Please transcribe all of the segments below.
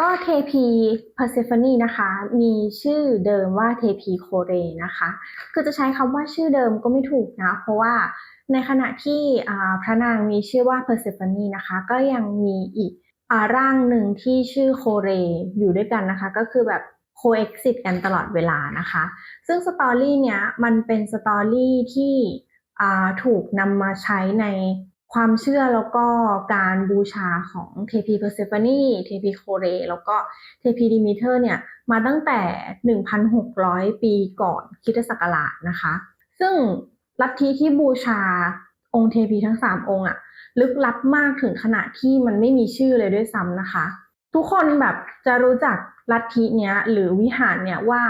ก็เทพีเพอร์เซฟ n e นะคะ มีชื่อเดิมว่าเทพีโคเรนะคะ คือจะใช้คำว่าชื่อเดิมก็ไม่ถูกนะ เพราะว่าในขณะที่พระนางมีชื่อว่าเพอร์เซฟ n e นะคะ ก็ยังมีอีกอร่างหนึ่งที่ชื่อโคเรอยู่ด้วยกันนะคะ ก็คือแบบโคเอ็กซิสกันตลอดเวลานะคะ ซึ่งสตอรี่เนี้ยมันเป็นสตอรี่ที่ถูกนำมาใช้ใน ความเชื่อแล้วก็การบูชาของเทพีเพอร์เซฟ n e เทพีโคเร แล้วก็เทพีดิมิเทอร์เนี่ยมาตั้งแต่ 1,600 ปีก่อนคริสตศักราชนะคะ ซึ่งลัทธิที่บูชาองค์เทพีทั้ง 3 องค์อะลึกลับมากถึงขนาดที่มันไม่มีชื่อเลยด้วยซ้ำนะคะ ทุกคนแบบจะรู้จักลัทธิเนี้ยหรือวิหารเนี่ยว่า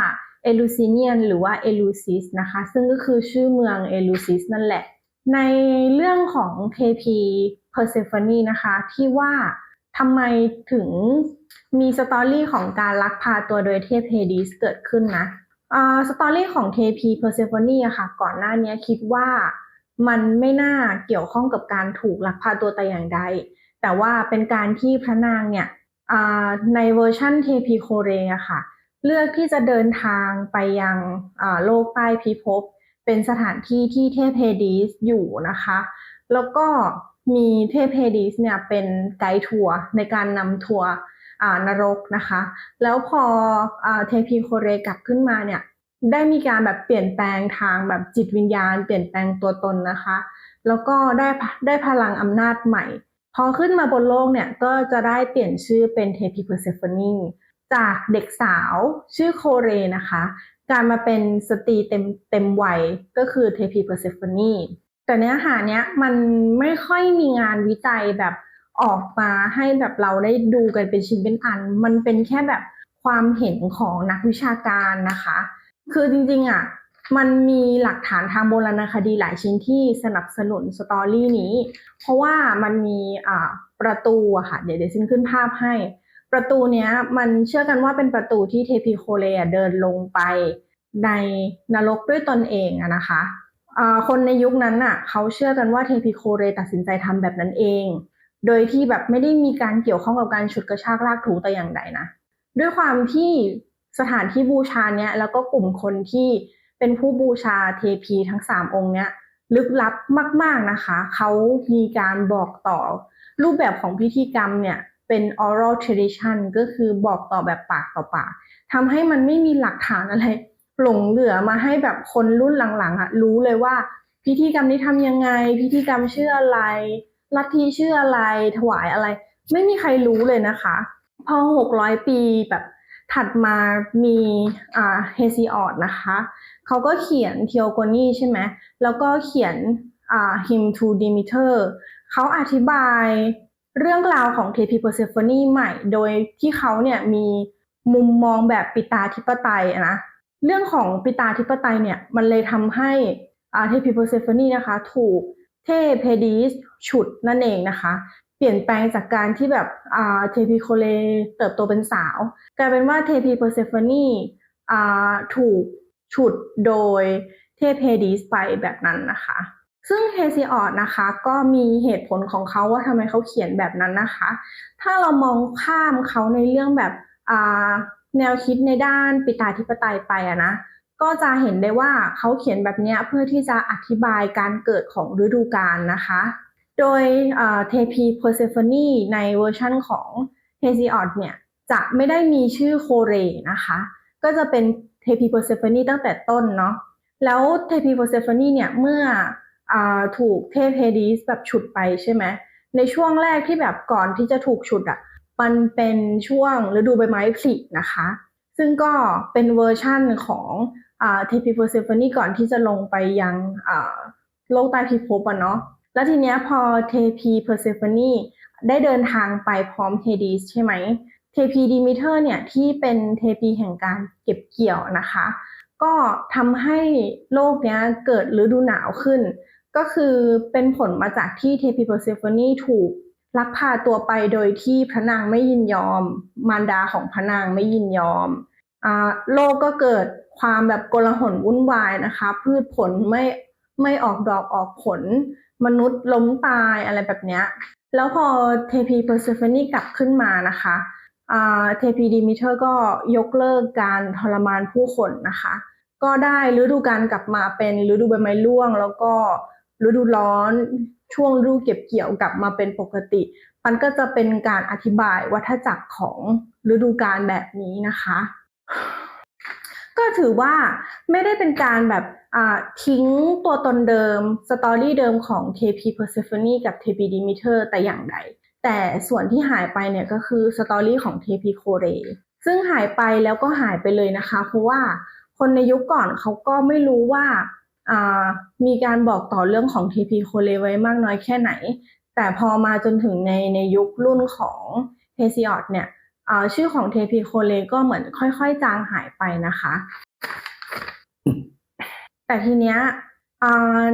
เอลูซิเนียนหรือว่าเอลูซิสนะคะ ซึ่งก็คือชื่อเมืองเอลูซิสนั่นแหละ ในเรื่องของเทพีเพอร์เซฟ n e นะคะ ที่ว่าทำไมถึงมีสตอรี่ของการลักพาตัวโดยเทพเฮดิสเกิดขึ้นนะสตอรี่ของเทพีเพอร์เซฟ n e อะค่ะก่อนหน้านี้คิดว่ามันไม่น่าเกี่ยวข้องกับการถูกลักพาตัวแต่อย่างใด แต่ว่าเป็นการที่พระนางเนี่ยในเวอร์ชั่นเทพีโคเรอะค่ะ เลือกที่จะเดินทางไปยังโลกใต้พิภพ เป็นสถานที่ที่เทพเฮดีสอยู่นะคะ แล้วก็มีเทพเฮดีสเนี่ยเป็นไกด์ทัวร์ในการนำทัวร์นรกนะคะ แล้วพออเทพีโคเรกลับขึ้นมาเนี่ยได้มีการแบบเปลี่ยนแปลงทางแบบจิตวิญญาณ เปลี่ยนแปลงตัวตนนะคะ แล้วก็ได้ได้พลังอำนาจใหม่ พอขึ้นมาบนโลกเนี่ยก็จะได้เปลี่ยนชื่อเป็นเทพีเพอร์เซฟ n e จากเด็กสาวชื่อโคเรนะคะ การมาเป็นสตรีเต็มเต็มวัยก็คือเทพีเพอร์เซฟ n e แต่เนื้อหาเนี้ยมันไม่ค่อยมีงานวิจัยแบบออกมาให้แบบเราได้ดูกันเป็นชิ้นเป็นอัน มันเป็นแค่แบบความเห็นของนักวิชาการนะคะ คือจริงๆอะมันมีหลักฐานทางโบราณคดีหลายชิ้นที่สนับสนุนสตอรี่นี้ เพราะว่ามันมีประตูอะค่ะ เดี๋ยวเดี๋ยวซินขึ้นภาพให้ ประตูเนี้ยมันเชื่อกันว่าเป็นประตูที่เทพีโคเลเดินลงไปในนรกด้วยตนเองอะนะคะคนในยุคนั้นน่ะเขาเชื่อกันว่าเทพีโคเรตัดสินใจทำแบบนั้นเอง โดยที่แบบไม่ได้มีการเกี่ยวข้องกับการฉุดกระชากลากถูแต่อย่างใดนะ ด้วยความที่สถานที่บูชาเนี้ยแล้วก็กลุ่มคนที่เป็นผู้บูชาเทพีทั้งสามองค์เนี้ยลึกลับมาก ๆนะคะ เขามีการบอกต่อรูปแบบของพิธีกรรมเนี่ย เป็น oral tradition ก็คือบอกต่อแบบปากต่อปากทำให้มันไม่มีหลักฐานอะไร หลงเหลือมาให้แบบคนรุ่นหลังๆอะรู้เลยว่า พิธีกรรมนี้ทำยังไง พิธีกรรมชื่ออะไร ลัทธิชื่ออะไร ถวายอะไร ไม่มีใครรู้เลยนะคะ พอ 600 ปีแบบถัดมามีอ่าเฮซิออดนะคะเขาก็เขียนเทียวโกนีใช่ไหมแล้วก็เขียนอ่า him to Demeter เขาอธิบาย เรื่องราวของเทพีเพอร์เซฟ n e ใหม่ โดยที่เขาเนี่ยมีมุมมองแบบปิตาธิปไตยนะเรื่องของปิตาธิปไตยเนี่ยมันเลยทำให้เทพีเพอร์เซฟ n e นะคะ ถูกเทพเฮดีสฉุดนั่นเองนะคะ เปลี่ยนแปลงจากการที่แบบเทพีโคเลเติบโตเป็นสาว กลายเป็นว่าเทพีเพอร์เซฟ n e อ่าถูกฉุดโดยเทพเฮดีสไปแบบนั้นนะคะ ซึ่งเฮซิออดนะคะก็มีเหตุผลของเขาว่าทำไมเขาเขียนแบบนั้นนะคะ ถ้าเรามองข้ามเขาในเรื่องแบบแนวคิดในด้านปิตาธิปไตยไปอะนะก็จะเห็นได้ว่าเขาเขียนแบบเนี้ยเพื่อที่จะอธิบายการเกิดของฤดูกาลนะคะ โดยเทพีเพอร์เซฟ n e ในเวอร์ชั่นของเฮซิออดเนี่ยจะไม่ได้มีชื่อโคเรนะคะ ก็จะเป็นเทพีเพอร์เซฟ n e ตั้งแต่ต้นเนาะแล้วเทพีเพอร์เซฟ n e เนี่ยเมื่อ ถูกเทพเฮดีสแบบฉุดไปใช่ไหมในช่วงแรกที่แบบก่อนที่จะถูกฉุดอะมันเป็นช่วงฤดูใบไม้ผลินะคะ ซึ่งก็เป็นเวอร์ชั่นของเทพีเพอร์เซฟ n e ก่อนที่จะลงไปยังโลกใต้พิภพอะเนาะแล้วทีเนี้ยพอเทพีเพอร์เซฟ n e ได้เดินทางไปพร้อมเฮดีสใช่ไหมเทพีดิมิเทอร์เนี่ยที่เป็นเทพีแห่งการเก็บเกี่ยวนะคะ ก็ทำให้โลกเนี้ยเกิดฤดูหนาวขึ้น ก็คือเป็นผลมาจากที่เทพีเพอร์เซฟ n e ถูกลักพาตัวไปโดยที่พระนางไม่ยินยอม มารดาของพระนางไม่ยินยอมอโลกก็เกิดความแบบโกลาหลวุ่นวายนะคะ พืชผลไม่ไม่ออกดอกออกผล มนุษย์ล้มตายอะไรแบบเนี้ยแล้วพอเทพีเพอร์เซฟ n e กลับขึ้นมานะคะเทพีดิมิเตอร์ก็ยกเลิกการทรมานผู้คนนะคะ ก็ได้ฤดูกาลกลับมาเป็นฤดูใบไม้ร่วง แล้วก็ ฤดูร้อนช่วงฤดูเก็บเกี่ยวกลับมาเป็นปกติ มันก็จะเป็นการอธิบายวัฏจักรของฤดูกาลแบบนี้นะคะ ก็ถือว่าไม่ได้เป็นการแบบทิ้งตัวตนเดิมสตอรี่เดิมของเทพี Persephone กับเทพี Demeter แต่อย่างใด แต่ส่วนที่หายไปเนี่ยก็คือสตอรี่ของเทพีโคเรซึ่งหายไปแล้วก็หายไปเลยนะคะ เพราะว่าคนในยุคก่อนเขาก็ไม่รู้ว่า มีการบอกต่อเรื่องของเทพีโคเรไว้มากน้อยแค่ไหน แต่พอมาจนถึงในในยุครุ่นของเฮซิออดเนี่ยชื่อของเทพีโคเรก็เหมือนค่อยๆ จางหายไปนะคะ แต่ทีเนี้ย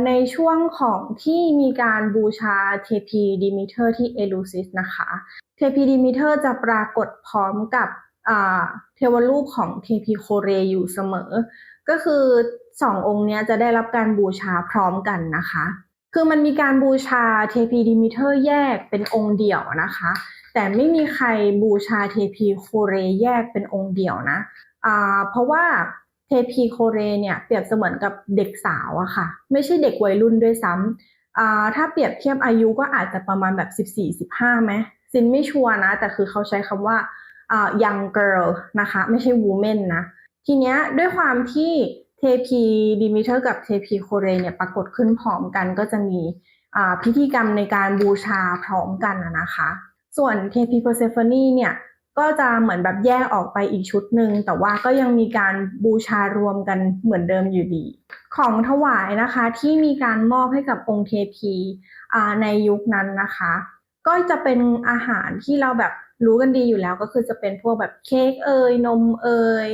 ในช่วงของที่มีการบูชาเทพีดิมิเตอร์ที่เอลูซิสนะคะเทพีดิมิเตอร์จะปรากฏพร้อมกับเทวรูปของเทพีโคเรอยู่เสมอ ก็คือ สององค์เนี้ยจะได้รับการบูชาพร้อมกันนะคะ คือมันมีการบูชาเทพีดิมิเตอร์แยกเป็นองค์เดี่ยวนะคะ แต่ไม่มีใครบูชาเทพีโคเรแยกเป็นองค์เดี่ยวนะอ่าเพราะว่าเทพีโคเรเนี่ยเปรียบเสมือนกับเด็กสาวอะค่ะ ไม่ใช่เด็กวัยรุ่นด้วยซ้ำอ่าถ้าเปรียบเทียบอายุก็อาจจะประมาณแบบ 14-15ไหมซินไม่ชัวร์นะ แต่คือเขาใช้คำว่าอ่า young girl นะคะ ไม่ใช่ woman นะทีเนี้ยด้วยความที่ เทพีดิมิเตอร์กับเทพีโคเรเนี่ยปรากฏขึ้นพร้อมกันก็จะมีพิธีกรรมในการบูชาพร้อมกันนะคะ ส่วนเทพีเพอร์เซฟ o นีเนี่ยก็จะเหมือนแบบแยกออกไปอีกชุดหนึ่งแต่ว่าก็ยังมีการบูชารวมกันเหมือนเดิมอยู่ดี ของถวายนะคะที่มีการมอบให้กับองค์เทพีในยุคนั้นนะคะ ก็จะเป็นอาหารที่เราแบบรู้กันดีอยู่แล้วก็คือจะเป็นพวกแบบเค้กเอยนมเอย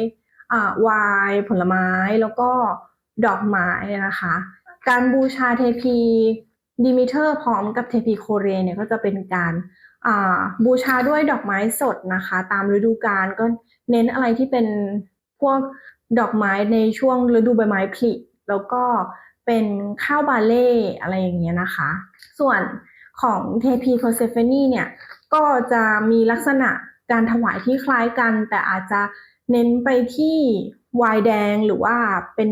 อ่าไวน์ผลไม้แล้วก็ดอกไม้นะคะ การบูชาเทพีดิมิเตอร์พร้อมกับเทพีโคเรเนี่ยก็จะเป็นการบูชาด้วยดอกไม้สดนะคะ ตามฤดูกาลก็เน้นอะไรที่เป็นพวกดอกไม้ในช่วงฤดูใบไม้ผลิแล้วก็เป็นข้าวบาเล่อะไรอย่างเงี้ยนะคะ ส่วนของเทพีเพอร์เซฟนีเนี่ยก็จะมีลักษณะการถวายที่คล้ายกัน แต่อาจจะ เน้นไปที่วายแดงหรือว่าเป็น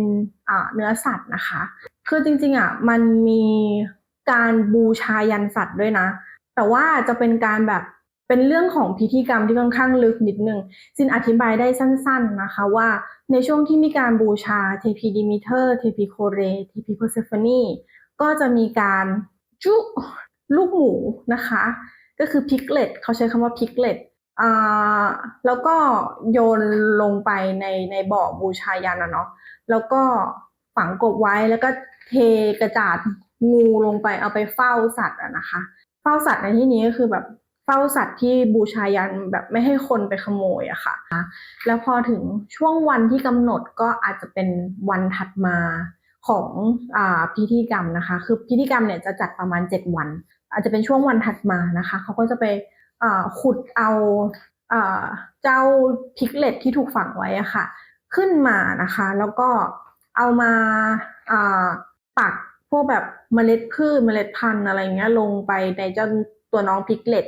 เนื้อสัตว์นะคะ คือจริงๆอะมันมีการบูชายันสัตว์ด้วยนะ แต่ว่าจะเป็นการแบบเป็นเรื่องของพิธีกรรมที่ค่อนข้างลึกนิดนึงจินอธิบายได้สั้นๆนะคะว่าในช่วงที่มีการบูชาเทพีดิมิเตอร์ เทพีโคเร เทพีเพอร์เซฟ o นีก็จะมีการจุลูกหมูนะคะ ก็คือพิกเลตเขาใช้คำว่าพิกเลต อ่าแล้วก็โยนลงไปในในบ่อบูชายันอะเนาะแล้วก็ฝังกบไว้แล้วก็เทกระจาดงูลงไปเอาไปเฝ้าสัตว์อะนะคะ เฝ้าสัตว์ในที่นี้ก็คือแบบเฝ้าสัตว์ที่บูชายันแบบไม่ให้คนไปขโมยอะค่ะ แล้วพอถึงช่วงวันที่กำหนดก็อาจจะเป็นวันถัดมาของอาพิธีกรรมนะคะ คือพิธีกรรมเนี่ยจะจัดประมาณ 7 วัน อาจจะเป็นช่วงวันถัดมานะคะ เขาก็จะไป ขุดเอาเจ้าพิกเลตที่ถูกฝังไว้อะค่ะ ขึ้นมานะคะ แล้วก็เอามาปักพวกแบบเมล็ดพืชเมล็ดพันธุ์อะไรเงี้ยลงไปในเจ้าตัวน้องพิกเลต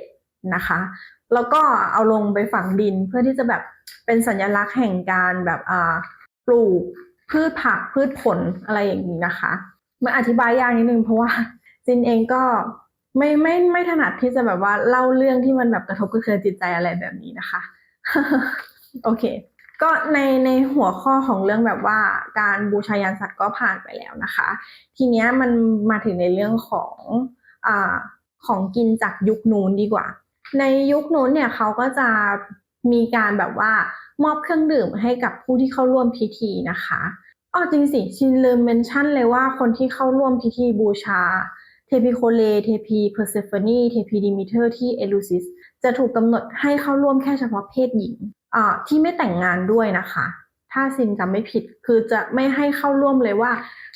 นะคะ แล้วก็เอาลงไปฝังดินเพื่อที่จะแบบเป็นสัญลักษณ์แห่งการแบบปลูกพืชผักพืชผลอะไรอย่างนี้นะคะ มันอธิบายยากนิดนึงเพราะว่าจินเองก็ ไม่ไม่ไม่ถนัดที่จะแบบว่าเล่าเรื่องที่มันแบบกระทบกระเทือนจิตใจอะไรแบบนี้นะคะ โอเค ก็ในในหัวข้อของเรื่องแบบว่า การบูชายันสัตว์ก็ผ่านไปแล้วนะคะ ทีเนี้ยมันมาถึงในเรื่องของอ่าของกินจากยุคนู้นดีกว่า ในยุคนู้นเนี่ยเขาก็จะมีการแบบว่ามอบเครื่องดื่มให้กับผู้ที่เข้าร่วมพิธีนะคะอ๋อจริงสิชินลืมเมนชั่นเลยว่าคนที่เข้าร่วมพิธีบูชา เทพีโคเล เทพีเพอร์เซฟ o นีเทพีดิมิเตอร์ที่เอลูซิส จะถูกกำหนดให้เข้าร่วมแค่เฉพาะเพศหญิงอ่าที่ไม่แต่งงานด้วยนะคะ ถ้าซินจำไม่ผิดคือจะไม่ให้เข้าร่วมเลยว่า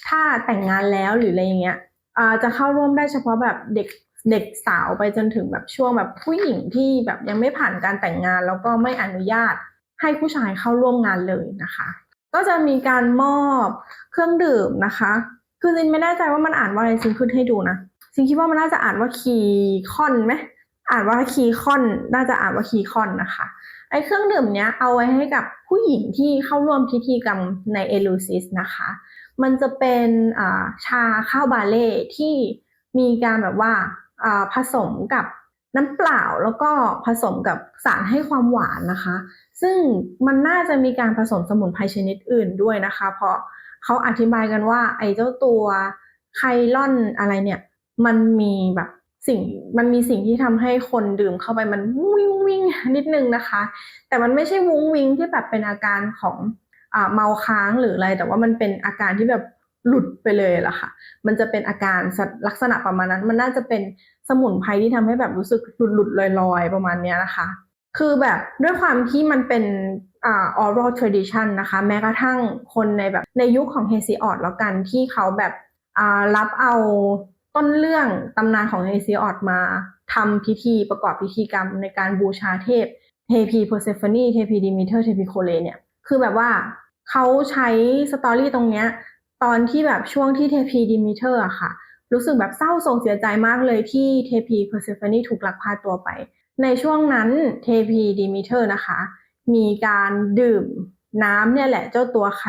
ถ้าแต่งงานแล้วหรืออะไรอย่างเงี้ยอ่าจะเข้าร่วมได้เฉพาะแบบเด็กเด็กสาวไปจนถึงแบบช่วงแบบผู้หญิงที่แบบยังไม่ผ่านการแต่งงาน แล้วก็ไม่อนุญาตให้ผู้ชายเข้าร่วมงานเลยนะคะ ก็จะมีการมอบเครื่องดื่มนะคะ คือซินไม่แน่ใจว่ามันอ่านว่าอะไรซินขึ้นให้ดูนะซินคิดว่ามันน่าจะอ่านว่าคีคอนไหมอ่านว่าคีคอน น่าจะอ่านว่าคีคอนนะคะ ไอ้เครื่องดื่มเนี้ยเอาไว้ให้กับผู้หญิงที่เข้าร่วมพิธีกรรมในเอลูซิสนะคะ มันจะเป็นชาข้าวบาเล่ที่มีการแบบว่าผสมกับน้ำเปล่าแล้วก็ผสมกับสารให้ความหวานนะคะ ซึ่งมันน่าจะมีการผสมสมุนไพรชนิดอื่นด้วยนะคะ เพราะ เขาอธิบายกันว่า ไอ้เจ้าตัวไคลอนอะไรเนี่ย มันมีแบบสิ่งมันมีสิ่งที่ทำให้คนดื่มเข้าไปมันวิ่งวิ่งนิดนึงนะคะ แต่มันไม่ใช่วุ้งวิงที่แบบเป็นอาการของอ่าเมาค้างหรืออะไร แต่ว่ามันเป็นอาการที่แบบหลุดไปเลยล่ะค่ะ มันจะเป็นอาการลักษณะประมาณนั้น มันน่าจะเป็นสมุนไพรที่ทำให้แบบรู้สึกหลุดหลุดลอยลอยๆประมาณเนี้ยนะคะ คือแบบด้วยความที่มันเป็นอ่า oral tradition นะคะ แม้กระทั่งคนในแบบในยุคของเฮซิออดแล้วกันที่เขาแบบอ่ารับเอาต้นเรื่องตำนานของเฮซิออดมาทำพิธีประกอบพิธีกรรมในการบูชาเทพเทพีเพอร์เซฟนีเทพีดิมิเทอร์เทพีโคเลเนี่ย คือแบบว่าเขาใช้สตอรี่ตรงเนี้ยตอนที่แบบช่วงที่เทพีดิมิเทอร์อะค่ะ รู้สึกแบบเศร้าโศกเสียใจมากเลยที่เทพีเพอร์เซฟนีถูกลักพาตัวไป ในช่วงนั้นเทพีดิมิเทอร์นะคะ มีการดื่มน้ำเนี่ยแหละเจ้าตัวไค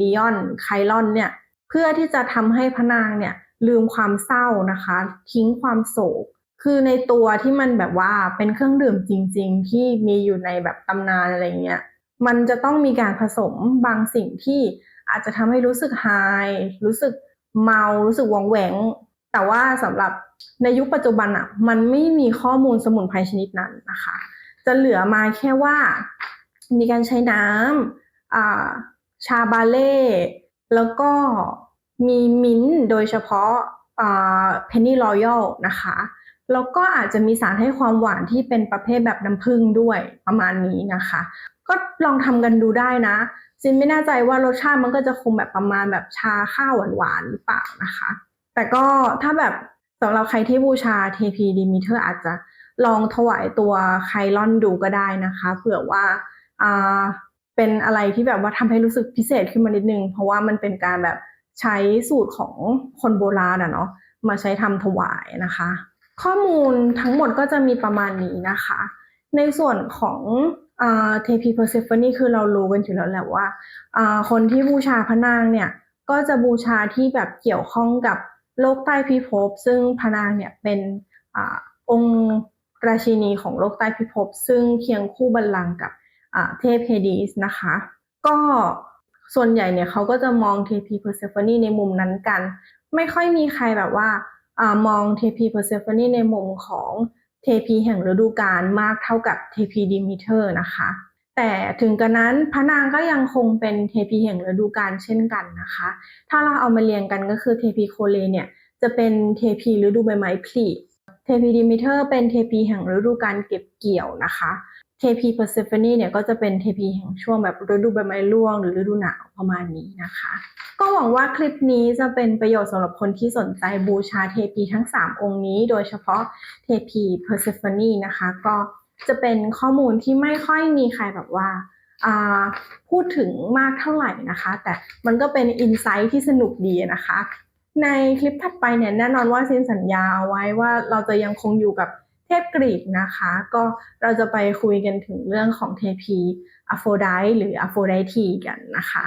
ลีออนไคลอนเนี่ย เพื่อที่จะทำให้พระนางเนี่ยลืมความเศร้านะคะ ทิ้งความโศก คือในตัวที่มันแบบว่าเป็นเครื่องดื่มจริง ๆ ที่มีอยู่ในแบบตำนานอะไรเงี้ยมันจะต้องมีการผสมบางสิ่งที่อาจจะทำให้รู้สึกไฮรู้สึกเมารู้สึกวังแหวงแต่ว่าสำหรับ ในยุคปัจจุบันอะมันไม่มีข้อมูลสมุนไพรชนิดนั้นนะคะ จะเหลือมาแค่ว่า มีการใช้น้ำอ่าชาบาเล่แล้วก็มีมิ้นท์โดยเฉพาะเพนนีรอยัลนะคะ แล้วก็อาจจะมีสารให้ความหวานที่เป็นประเภทแบบน้ำผึ้งด้วยประมาณนี้นะคะ ก็ลองทำกันดูได้นะซินไม่แน่ใจว่ารสชาติมันก็จะคงแบบประมาณแบบชาข้าวหวานๆหรือเปล่านะคะ แต่ก็ถ้าแบบ สำหรับใครที่บูชาเทพีดิมิเทอร์อาจจะลองถวายตัวไคลอนดูก็ได้นะคะเผื่อว่าอ่าเป็นอะไรที่แบบว่าทำให้รู้สึกพิเศษขึ้นมานิดนึง เพราะว่ามันเป็นการแบบใช้สูตรของคนโบราณอะเนาะมาใช้ทำถวายนะคะ ข้อมูลทั้งหมดก็จะมีประมาณนี้นะคะ ในส่วนของเทพีเพอร์เซฟนีคือเรารู้กันอยู่แล้วแหละว่าคนที่บูชาพระนางเนี่ยก็จะบูชาที่แบบเกี่ยวข้องกับ โลกใต้พิภพซึ่งพระนางเนี่ยเป็นอองค์ราชินีของโลกใต้พิภพซึ่งเคียงคู่บัลลังก์กับเทพเฮดีสนะคะ ก็ส่วนใหญ่เนี่ยเขาก็จะมองเทพีเพอร์เซฟนีในมุมนั้นกัน ไม่ค่อยมีใครแบบว่าอมองเทพีเพอร์เซฟนีในมุมของเทพีแห่งฤดูกาลมากเท่ากับเทพีดิมิเทอร์นะคะ แต่ถึงกระนั้นพระนางก็ยังคงเป็นเทพีแห่งฤดูกาลเช่นกันนะคะ ถ้าเราเอามาเรียงกันก็คือเทพีโคเลเนี่ยจะเป็นเทพีฤดูใบไม้ผลิเทพีดิมิเทอร์เป็นเทพีแห่งฤดูกาลเก็บเกี่ยวนะคะ เทพีเพอร์เซฟนีเนี่ยก็จะเป็นเทพีแห่งช่วงแบบฤดูใบไม้ร่วงหรือฤดูหนาวประมาณนี้นะคะ ก็หวังว่าคลิปนี้จะเป็นประโยชน์สำหรับคนที่สนใจบูชาเทพีทั้ง 3 องค์นี้ โดยเฉพาะเทพีเพอร์เซฟนีนะคะก็ จะเป็นข้อมูลที่ไม่ค่อยมีใครแบบว่าพูดถึงมากเท่าไหร่นะคะ แต่มันก็เป็นอินไซต์ที่สนุกดีนะคะ ในคลิปถัดไปเนี่ยแน่นอนว่าซินสัญญาเอาไว้ว่าเราจะยังคงอยู่กับเทพกรีกนะคะ ก็เราจะไปคุยกันถึงเรื่องของเทพีอโฟไดหรืออโฟไดทีกันนะคะ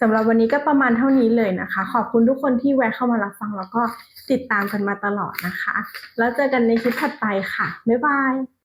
สำหรับวันนี้ก็ประมาณเท่านี้เลยนะคะ ขอบคุณทุกคนที่แวะเข้ามารับฟังแล้วก็ติดตามกันมาตลอดนะคะ แล้วเจอกันในคลิปถัดไปค่ะ บ๊ายบาย